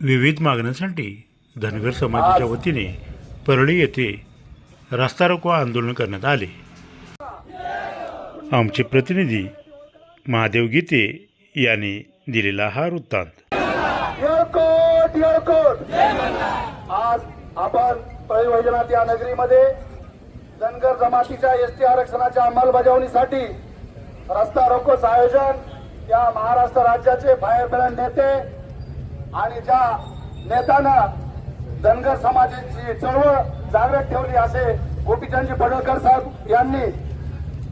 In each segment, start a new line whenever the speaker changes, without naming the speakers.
विविध मागण्यांसाठी धनगर समाजाच्या वतीने परळी येथे रास्ता रोको आंदोलन करण्यात आले. आमचे प्रतिनिधी महादेव गीते यांनी दिलेला हा वृत्तांत.
आज आपण पळी वैजनाथ या नगरीमध्ये धनगर जमातीच्या एस टी आरक्षणाच्या अंमलबजावणीसाठी रस्ता रोकोचं आयोजन या महाराष्ट्र राज्याचे बाहेर नेते आणि ज्या नेत्यानं धनगर समाजाची चळवळ जागृत ठेवली असे गोपीचंदजी पडळकर साहेब यांनी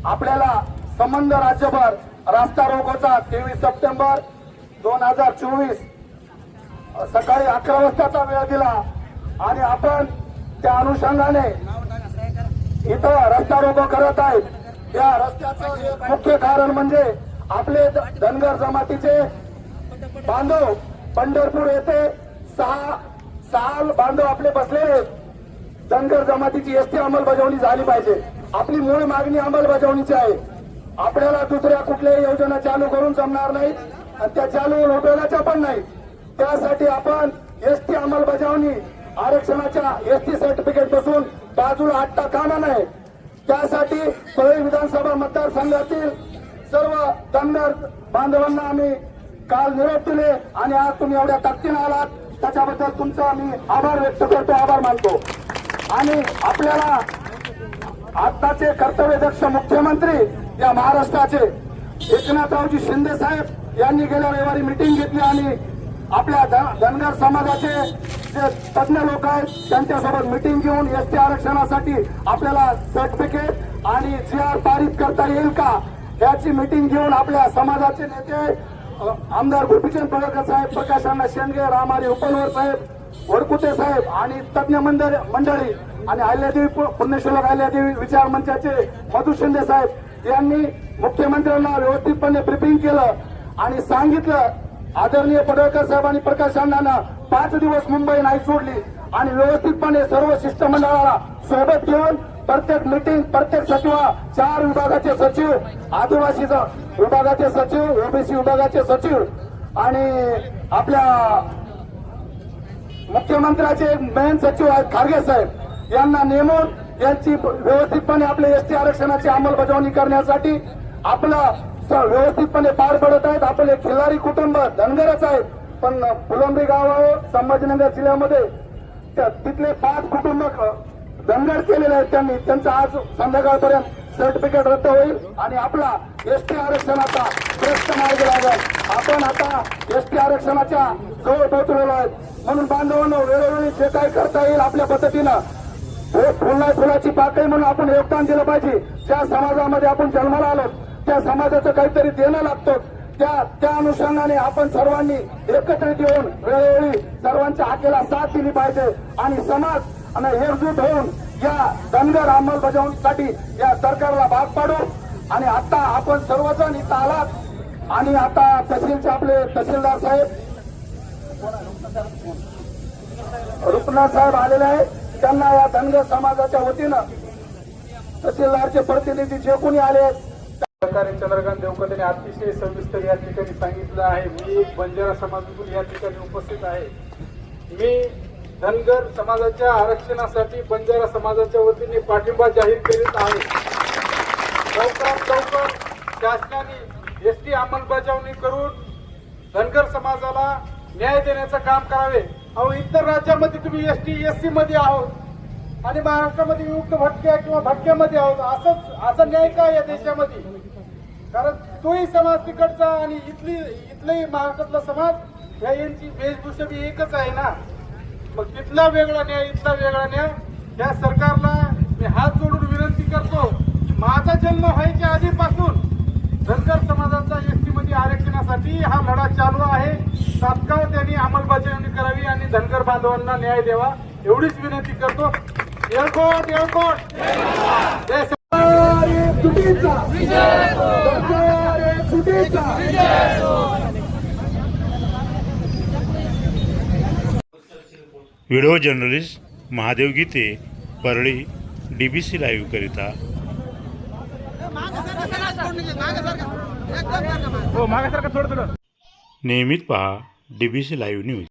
आपल्याला संबंध राज्यभर रास्ता रोकोचा तेवीस सप्टेंबर दोन हजार चोवीस सकाळी अकरा वाजताचा वेळ दिला आणि आपण त्या अनुषंगाने इथं रस्ता रोको करत आहेत. या रस्त्याचं एक मुख्य कारण म्हणजे आपले धनगर जमातीचे बांधव पंढरपूर येथे सहा साल बांधव आपले बसलेले धनगर जमातीची एसटी अंमलबजावणी झाली पाहिजे. आपली मूळ मागणी अंमलबजावणीची आहे. आपल्याला दुसऱ्या कुठल्याही योजना चालू करून जमणार नाही आणि त्या चालू होऊन उपयोगाच्या पण नाही त्यासाठी आपण एसटी अंमलबजावणी आरक्षणाच्या एसटी सर्टिफिकेट बसून बाजूला हटता कामा नाही त्यासाठी पळई विधानसभा मतदारसंघातील सर्व धनगर बांधवांना आम्ही काल निरोप दिले आणि आज तुम्ही एवढ्या ताकदीने आलात. त्याच्याबद्दल तुमचा मी आभार व्यक्त करतो आभार मानतो. आणि आपल्याला आत्ताचे कर्तव्यदक्ष मुख्यमंत्री या महाराष्ट्राचे एकनाथरावजी शिंदे साहेब यांनी गेल्या रविवारी मिटिंग घेतली आणि आपल्या धनगर समाजाचे जे तज्ञ लोक आहेत त्यांच्यासोबत मिटिंग घेऊन एसटी आरक्षणासाठी आपल्याला सर्टिफिकेट आणि जी आर पारित करता येईल का याची मिटिंग घेऊन आपल्या समाजाचे नेते आमदार गोपीचंद पडळकर साहेब प्रकाश अण्णा शेंडगे रामारी उपनवर साहेब वडकुटे साहेब आणि तज्ञ मंडळ मंडळी आणि अहिल्यादेवी पु- पुण्यश्लोक अहिल्यादेवी विचार मंचाचे मधु शिंदे साहेब यांनी मुख्यमंत्र्यांना व्यवस्थितपणे ब्रिफिंग केलं आणि सांगितलं. आदरणीय पडळकर साहेब आणि प्रकाश अण्णांना पाच दिवस मुंबई नाही सोडली आणि व्यवस्थितपणे सर्व शिष्टमंडळाला सोबत घेऊन प्रत्येक मिटिंग प्रत्येक सचिव चार विभागाचे सचिव आदिवासी विभागाचे सचिव ओबीसी विभागाचे सचिव आणि आपल्या मुख्यमंत्र्याचे मेन सचिव आहेत खारगे साहेब. यांना नेमून यांची व्यवस्थितपणे आपल्या एसटी आरक्षणाची अंमलबजावणी करण्यासाठी आपला व्यवस्थितपणे पार पडत आहेत. आपले खिल्लारी कुटुंब धनगरच आहेत. पण फुलंब्री गावावर संभाजीनगर जिल्ह्यामध्ये. तिथले पाच कुटुंब अ, केलेला आहे त्यांनी. त्यांचं आज संध्याकाळपर्यंत सर्टिफिकेट रद्द होईल आणि आपला एसटी आरक्षणाचा श्रेष्ठ मार्ग लागेल. आपण आता एसटी आरक्षणाच्या जवळ पोहोचलेलो आहेत. म्हणून बांधवांनो वेळोवेळी जे काही करता येईल आपल्या पद्धतीनं. हे फुलाची पाकळी म्हणून आपण योगदान दिलं पाहिजे. ज्या समाजामध्ये आपण जन्माला आलो त्या समाजाचं काहीतरी देणं लागतं. त्या त्या अनुषंगाने आपण सर्वांनी एकत्रित येऊन वेळोवेळी सर्वांच्या हाकेला साथ दिली पाहिजे. आणि समाज आणि एकजूट होऊन या धनगर अंमलबजावणीसाठी या सरकारला भाग पाडू आणि आता आपण सर्वजण इथं आलात. आणि आता तहसीलचे आपले तहसीलदार साहेब रुपनाथ साहेब आलेले आहेत. त्यांना या धनगर समाजाच्या वतीनं तहसीलदारचे प्रतिनिधी जे कोणी आले आहेत
सरकारी चंद्रकांत देवकर यांनी अतिशय सविस्तर या ठिकाणी सांगितलं आहे. मी एक बंजारा समाजातून या ठिकाणी उपस्थित आहे. मी धनगर समाजाच्या आरक्षणासाठी बंजारा समाजाच्या वतीने पाठिंबा जाहीर करीत आहे. लवकरात लवकर शासनाने एस टी अंमलबजावणी करून धनगर समाजाला न्याय देण्याचं काम करावे. अहो इतर राज्यामध्ये तुम्ही एस टी एस सी मध्ये आहोत आणि महाराष्ट्रामध्ये विमुक्त भटक्या किंवा भटक्यामध्ये आहोत असंच असा न्याय का या देशामध्ये? कारण तोही समाज तिकडचा आणि इथली इथलाही महाराष्ट्रातला समाज या यांची वेशभूषा बी एकच आहे ना. मग तिथला वेगळा न्याय इथला वेगळा न्याय या सरकारला मी हात जोडून विनंती करतो की माझा जन्म व्हायच्या आधीपासून धनगर समाजाचा एसटी मध्ये आरक्षणासाठी हा लढा चालू आहे तात्काळ त्यांनी अंमलबजावणी करावी आणि धनगर बांधवांना न्याय द्यावा एवढीच विनंती करतो येळकोट येळकोट जय
video journalist Mahadev Gite Parli DBC live करिता.
हो मागासारखं थोडं थोडं.
नियमित पहा डीबीसी लाईव्ह न्यूज